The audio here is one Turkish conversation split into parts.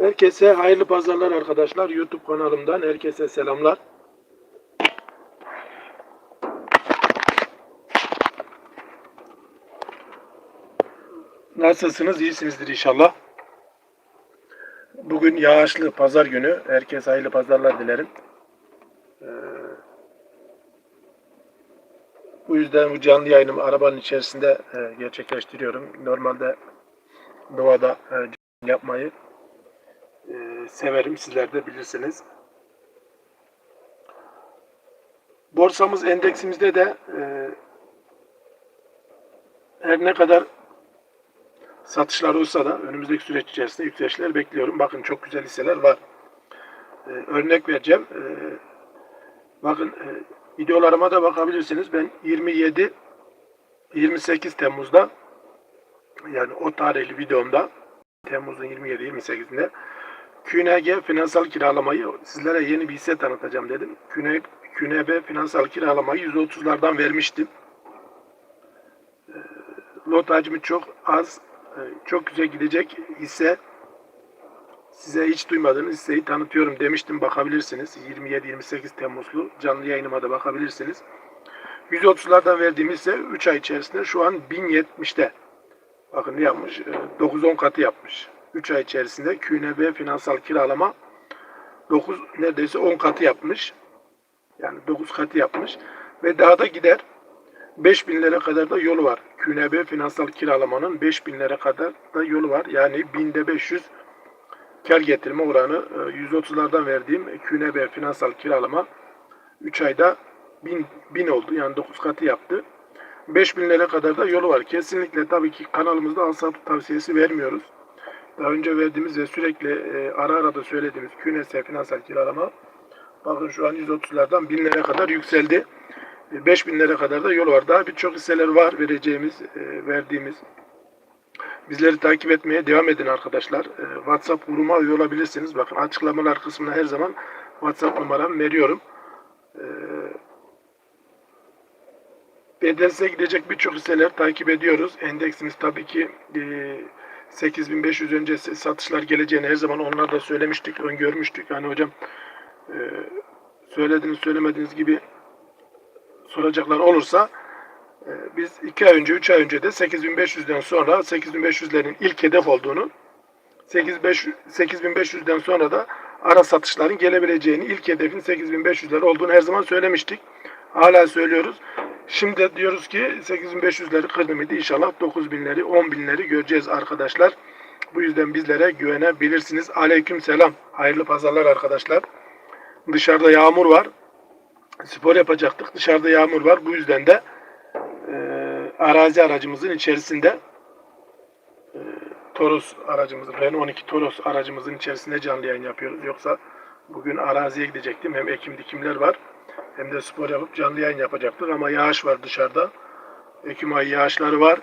Herkese hayırlı pazarlar arkadaşlar. YouTube kanalımdan herkese selamlar. Nasılsınız? İyisinizdir inşallah. Bugün yağışlı pazar günü. Herkese hayırlı pazarlar dilerim. Ee, bu yüzden bu canlı yayınımı arabanın içerisinde e, gerçekleştiriyorum. Normalde doğada e, yapmayı severim. Sizler de bilirsiniz. Borsamız endeksimizde de e, her ne kadar satışlar olsa da önümüzdeki süreç içerisinde yükselişler bekliyorum. Bakın çok güzel hisseler var. E, örnek vereceğim. E, bakın e, videolarıma da bakabilirsiniz. Ben 27 28 Temmuz'da yani o tarihli videomda Temmuz'un 27-28'inde QNG finansal kiralamayı sizlere yeni bir hisse tanıtacağım dedim. QNB, finansal kiralamayı 130'lardan vermiştim. Ee, Lot hacmi çok az, e, çok güzel gidecek hisse. Size hiç duymadığınız hisseyi tanıtıyorum demiştim. Bakabilirsiniz. 27-28 Temmuzlu canlı yayınıma da bakabilirsiniz. 130'lardan verdiğim hisse 3 ay içerisinde şu an 1070'te. Bakın ne yapmış? Ee, 9-10 katı yapmış. 3 ay içerisinde QNB finansal kiralama 9 neredeyse 10 katı yapmış. Yani 9 katı yapmış. Ve daha da gider. 5000 lira kadar da yolu var. QNB finansal kiralamanın 5000 lira kadar da yolu var. Yani binde 500 kar getirme oranı e, 130'lardan verdiğim QNB finansal kiralama 3 ayda 1000, 1000 oldu. Yani 9 katı yaptı. 5000 lira kadar da yolu var. Kesinlikle tabii ki kanalımızda al tavsiyesi vermiyoruz. Daha önce verdiğimiz ve sürekli e, ara ara da söylediğimiz QNS finansal kiralama bakın şu an 130'lardan 1000 lira kadar yükseldi. E, 5000 lira kadar da yolu var. Daha birçok hisseler var vereceğimiz, e, verdiğimiz. Bizleri takip etmeye devam edin arkadaşlar. E, WhatsApp grubuma üye olabilirsiniz. Bakın açıklamalar kısmına her zaman WhatsApp numaramı veriyorum. E, BDS'e gidecek birçok hisseler takip ediyoruz. Endeksimiz tabii ki e, 8500 öncesi satışlar geleceğini her zaman onlar da söylemiştik, öngörmüştük. Yani hocam e, söylediğiniz söylemediğiniz gibi soracaklar olursa e, biz 2 ay önce, 3 ay önce de 8500'den sonra 8500'lerin ilk hedef olduğunu 8500 8500'den sonra da ara satışların gelebileceğini, ilk hedefin 8500'ler olduğunu her zaman söylemiştik. Hala söylüyoruz. Şimdi diyoruz ki 8500'leri kırdı mıydı? İnşallah 9000'leri, 10.000'leri göreceğiz arkadaşlar. Bu yüzden bizlere güvenebilirsiniz. Aleyküm selam. Hayırlı pazarlar arkadaşlar. Dışarıda yağmur var. Spor yapacaktık. Dışarıda yağmur var. Bu yüzden de e, arazi aracımızın içerisinde e, Toros aracımızın, Renault 12 Toros aracımızın içerisinde canlı yayın yapıyoruz. Yoksa bugün araziye gidecektim. Hem ekim dikimler var hem de spor yapıp canlı yayın yapacaktık ama yağış var dışarıda. Ekim ayı yağışları var.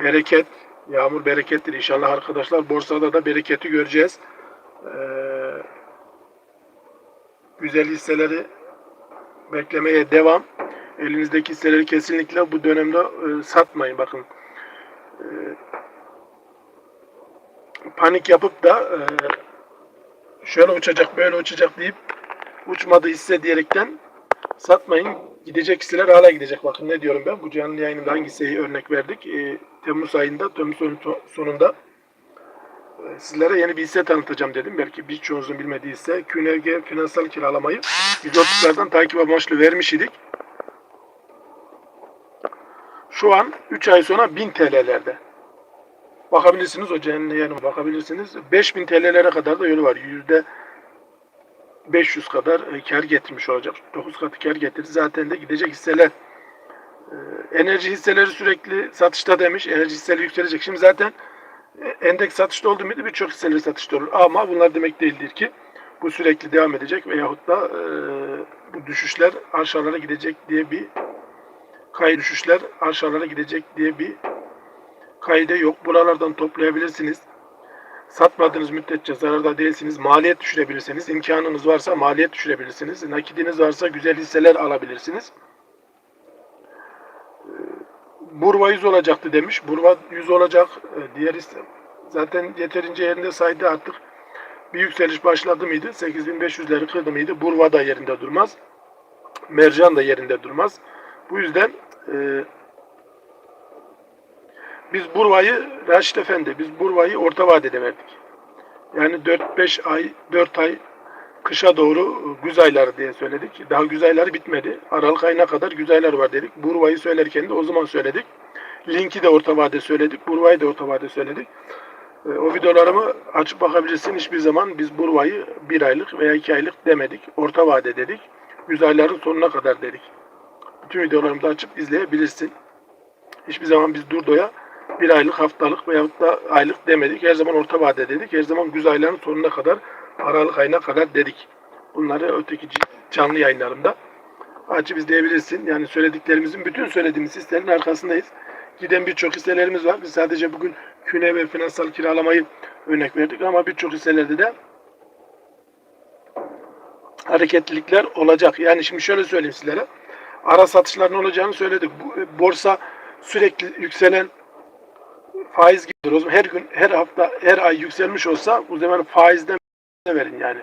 Bereket, yağmur berekettir inşallah arkadaşlar. Borsada da bereketi göreceğiz. Ee, güzel hisseleri beklemeye devam. Elinizdeki hisseleri kesinlikle bu dönemde e, satmayın. Bakın e, panik yapıp da e, şöyle uçacak böyle uçacak deyip uçmadı hisse diyerekten satmayın. Gidecek hisseler hala gidecek. Bakın ne diyorum ben. Bu canlı yayınımda hangi hisseyi örnek verdik? E, Temmuz ayında, Temmuz sonunda e, sizlere yeni bir hisse tanıtacağım dedim. Belki birçoğunuzun bilmediği hisse. QNG finansal kiralamayı 130'lardan takip amaçlı vermiş idik. Şu an 3 ay sonra 1000 TL'lerde. Bakabilirsiniz o canlı yayınıma bakabilirsiniz. 5000 TL'lere kadar da yolu var. Yüzde 500 kadar e, kar getirmiş olacak. 9 katı kar getirir. Zaten de gidecek hisseler. E, enerji hisseleri sürekli satışta demiş. Enerji hisseleri yükselecek. Şimdi zaten e, endeks satışta oldu muydu birçok hisseleri satışta olur. Ama bunlar demek değildir ki bu sürekli devam edecek veyahut da bu düşüşler aşağılara gidecek diye bir kayı düşüşler aşağılara gidecek diye bir kaydı yok. Buralardan toplayabilirsiniz satmadığınız müddetçe zararda değilsiniz. Maliyet düşürebilirsiniz. İmkanınız varsa maliyet düşürebilirsiniz. Nakidiniz varsa güzel hisseler alabilirsiniz. Ee, Burva 100 olacaktı demiş. Burva 100 olacak. Ee, Diğer hisse zaten yeterince yerinde saydı artık. bir yükseliş başladı mıydı? 8500'leri kırdı mıydı? Burva da yerinde durmaz. Mercan da yerinde durmaz. Bu yüzden e, biz Burva'yı Raşit Efendi, biz Burva'yı orta vadede verdik. Yani 4-5 ay, 4 ay kışa doğru güz ayları diye söyledik. Daha güz ayları bitmedi. Aralık ayına kadar güz aylar var dedik. Burva'yı söylerken de o zaman söyledik. Link'i de orta vade söyledik. Burva'yı da orta vade söyledik. E, O videolarımı açıp bakabilirsin. Hiçbir zaman biz Burva'yı bir aylık veya iki aylık demedik. Orta vade dedik. Güz ayların sonuna kadar dedik. Bütün videolarımı da açıp izleyebilirsin. Hiçbir zaman biz Durdo'ya bir aylık, haftalık veyahut da aylık demedik. Her zaman orta vade dedik. Her zaman güz ayların sonuna kadar, Aralık ayına kadar dedik. Bunları öteki canlı yayınlarımda açıp izleyebilirsin. Yani söylediklerimizin, bütün söylediğimiz hisselerin arkasındayız. Giden birçok hisselerimiz var. Biz sadece bugün küne ve finansal kiralamayı örnek verdik ama birçok hisselerde de hareketlilikler olacak. Yani şimdi şöyle söyleyeyim sizlere. Ara satışların olacağını söyledik. Bu, borsa sürekli yükselen faiz zaman her gün, her hafta, her ay yükselmiş olsa bu zaman faizden verin yani.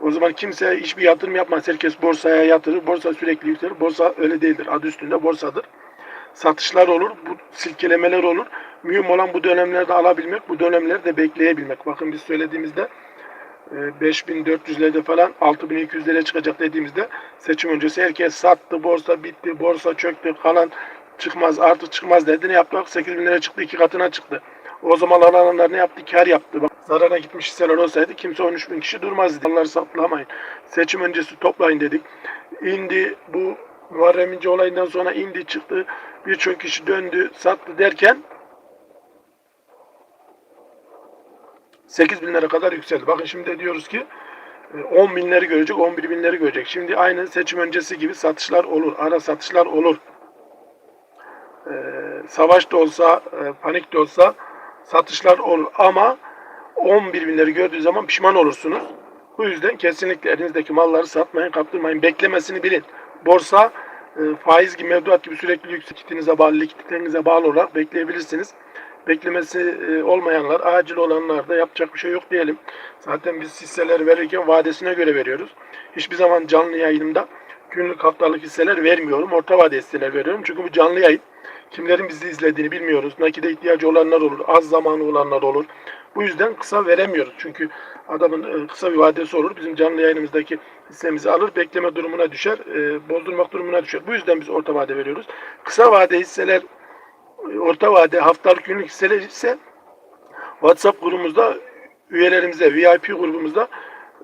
O zaman kimse hiçbir yatırım yapmaz. Herkes borsaya yatırır. Borsa sürekli yükselir. Borsa öyle değildir. Adı üstünde borsadır. Satışlar olur, bu silkelemeler olur. Mühim olan bu dönemlerde alabilmek, bu dönemlerde bekleyebilmek. Bakın biz söylediğimizde e, 5400'lerde falan 6200'lere çıkacak dediğimizde seçim öncesi herkes sattı, borsa bitti, borsa çöktü, kalan çıkmaz, artık çıkmaz dedi. Ne yaptı? 8000 lira çıktı, iki katına çıktı. O zaman alanlar ne yaptı? Kar yaptı. Bak, zarara gitmiş hisseler olsaydı kimse 13 bin kişi durmazdı. Onları saplamayın. Seçim öncesi toplayın dedik. İndi bu Muharrem İnce olayından sonra indi çıktı. Birçok kişi döndü, sattı derken 8 binlere kadar yükseldi. Bakın şimdi diyoruz ki e, 10 binleri görecek, 11 binleri görecek. Şimdi aynı seçim öncesi gibi satışlar olur, ara satışlar olur. Ee, savaş da olsa, e, panik de olsa satışlar olur. Ama 11 binleri gördüğü zaman pişman olursunuz. Bu yüzden kesinlikle elinizdeki malları satmayın, kaptırmayın. Beklemesini bilin. Borsa e, faiz gibi, mevduat gibi sürekli yüksek likidinize bağlı, likiditlerinize bağlı olarak bekleyebilirsiniz. Beklemesi e, olmayanlar, acil olanlar da yapacak bir şey yok diyelim. Zaten biz hisseler verirken vadesine göre veriyoruz. Hiçbir zaman canlı yayınımda günlük haftalık hisseler vermiyorum. Orta vade hisseler veriyorum. Çünkü bu canlı yayın. Kimlerin bizi izlediğini bilmiyoruz. Nakide ihtiyacı olanlar olur, az zamanı olanlar olur. Bu yüzden kısa veremiyoruz. Çünkü adamın e, kısa bir vadesi olur. Bizim canlı yayınımızdaki hissemizi alır, bekleme durumuna düşer, e, bozdurmak durumuna düşer. Bu yüzden biz orta vade veriyoruz. Kısa vade hisseler, e, orta vade haftalık günlük hisseler ise WhatsApp grubumuzda üyelerimize, VIP grubumuzda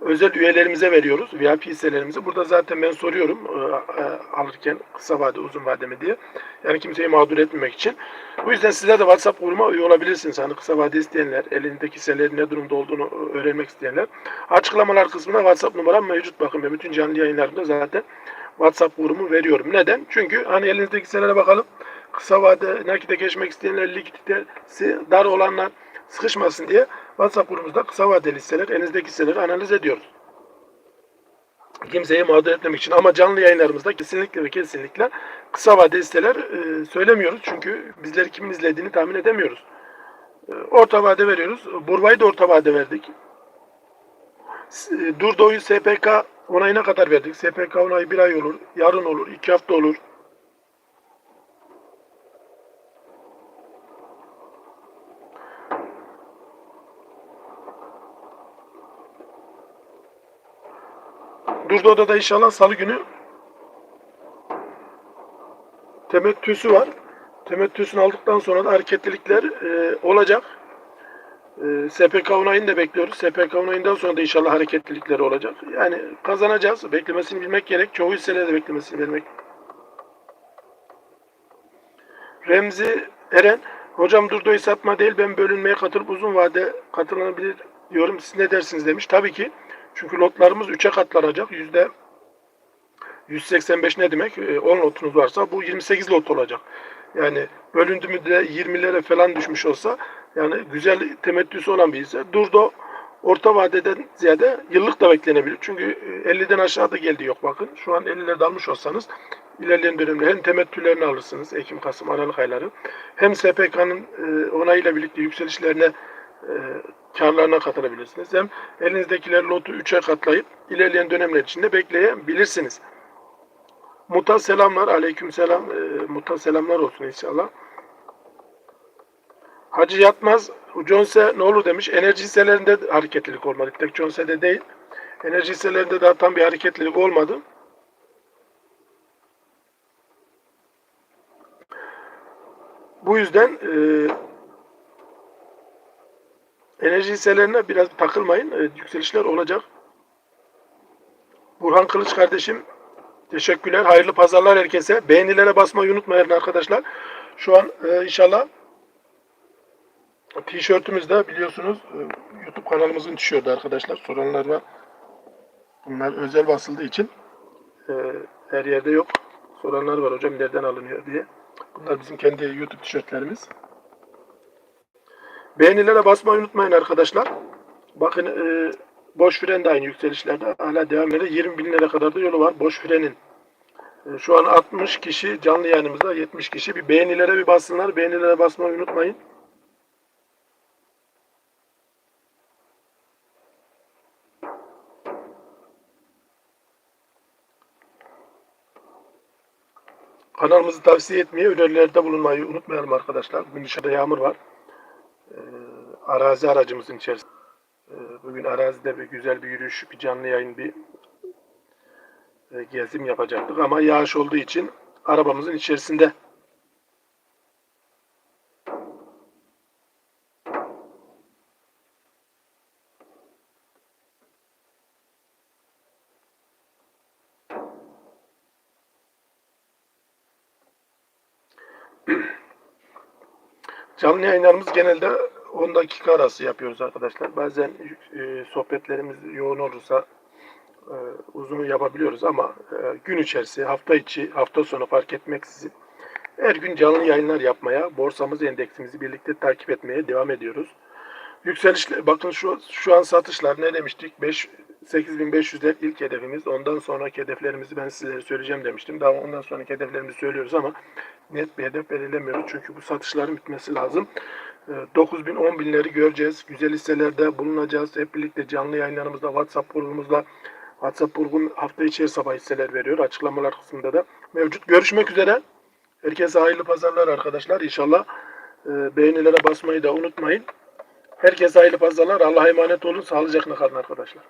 özel üyelerimize veriyoruz. VIP hisselerimizi. Burada zaten ben soruyorum e, e, alırken kısa vade, uzun vade mi diye. Yani kimseyi mağdur etmemek için. Bu yüzden sizler de WhatsApp grubuma üye olabilirsiniz. Hani kısa vade isteyenler, elindeki hisselerin ne durumda olduğunu öğrenmek isteyenler. Açıklamalar kısmında WhatsApp numaram mevcut. Bakın ben bütün canlı yayınlarımda zaten WhatsApp grubumu veriyorum. Neden? Çünkü hani elinizdeki hisselere bakalım. Kısa vade nakite geçmek isteyenler, likiditesi dar olanlar sıkışmasın diye WhatsApp grubumuzda kısa vadeli hisseler, elinizdeki hisseleri analiz ediyoruz. Kimseyi mağdur etmemek için ama canlı yayınlarımızda kesinlikle ve kesinlikle kısa vadeli hisseler e, söylemiyoruz. Çünkü bizleri kimin izlediğini tahmin edemiyoruz. E, orta vade veriyoruz. Burva'yı da orta vade verdik. E, Durdo'yu SPK onayına kadar verdik. SPK onayı bir ay olur, yarın olur, iki hafta olur. Durdo'da da inşallah salı günü temettüsü var. Temettüsünü aldıktan sonra da hareketlilikler e, olacak. E, SPK onayını da bekliyoruz. SPK onayından sonra da inşallah hareketlilikler olacak. Yani kazanacağız. Beklemesini bilmek gerek. Çoğu hisselerde beklemesini bilmek. Remzi Eren, hocam Durdo'yu satma değil ben bölünmeye katılıp uzun vade katılabilir diyorum. Siz ne dersiniz demiş. Tabii ki. Çünkü lotlarımız 3'e katlanacak. Yüzde 185 ne demek? E, 10 lotunuz varsa bu 28 lot olacak. Yani bölündü mü de 20'lere falan düşmüş olsa yani güzel temettüsü olan bir hisse. Durdo orta vadeden ziyade yıllık da beklenebilir. Çünkü 50'den aşağıda geldi yok bakın. Şu an 50'lerde almış olsanız ilerleyen dönemde hem temettülerini alırsınız Ekim, Kasım, Aralık ayları. Hem SPK'nın e, onayıyla birlikte yükselişlerine e, karlarına katılabilirsiniz. Hem elinizdekileri lotu 3'e katlayıp ilerleyen dönemler içinde bekleyebilirsiniz. Muta selamlar. Aleyküm selam. E, muta selamlar olsun inşallah. Hacı Yatmaz Jonse ne olur demiş. Enerji hisselerinde de hareketlilik olmadı. Tek Jonse'de değil. Enerji hisselerinde daha tam bir hareketlilik olmadı. Bu yüzden e, enerji hisselerine biraz takılmayın. E, yükselişler olacak. Burhan Kılıç kardeşim teşekkürler. Hayırlı pazarlar herkese. Beğenilere basmayı unutmayın arkadaşlar. Şu an e, inşallah tişörtümüz de biliyorsunuz e, YouTube kanalımızın tişörtü arkadaşlar. Soranlar var. Bunlar özel basıldığı için e, her yerde yok. Soranlar var hocam nereden alınıyor diye. Bunlar bizim kendi YouTube tişörtlerimiz. Beğenilere basmayı unutmayın arkadaşlar. Bakın e, boş fren de aynı yükselişlerde hala devam ediyor. 20 bin lira kadar da yolu var boş frenin. E, şu an 60 kişi canlı yayınımızda 70 kişi bir beğenilere bir bassınlar. Beğenilere basmayı unutmayın. Kanalımızı tavsiye etmeyi, önerilerde bulunmayı unutmayalım arkadaşlar. Bugün dışarıda yağmur var. Arazi aracımızın içerisinde. Ee, bugün arazide bir güzel bir yürüyüş, bir canlı yayın, bir e, gezim yapacaktık. Ama yağış olduğu için arabamızın içerisinde. Canlı yayınlarımız genelde 10 dakika arası yapıyoruz arkadaşlar. Bazen e, sohbetlerimiz yoğun olursa e, uzun yapabiliyoruz ama e, gün içerisi, hafta içi, hafta sonu fark etmeksizin her gün canlı yayınlar yapmaya, borsamız endeksimizi birlikte takip etmeye devam ediyoruz. Yükselişler, bakın şu, şu an satışlar ne demiştik? 5, 8500'ler ilk hedefimiz. Ondan sonraki hedeflerimizi ben sizlere söyleyeceğim demiştim. Daha ondan sonraki hedeflerimizi söylüyoruz ama net bir hedef belirlemiyoruz. Çünkü bu satışların bitmesi lazım. 9000 10 binleri göreceğiz. Güzel hisselerde bulunacağız. Hep birlikte canlı yayınlarımızda WhatsApp grubumuzda WhatsApp grubun hafta içi sabah hisseler veriyor. Açıklamalar kısmında da mevcut. Görüşmek üzere. Herkese hayırlı pazarlar arkadaşlar. İnşallah e, beğenilere basmayı da unutmayın. Herkese hayırlı pazarlar. Allah'a emanet olun. Sağlıcakla kalın arkadaşlar.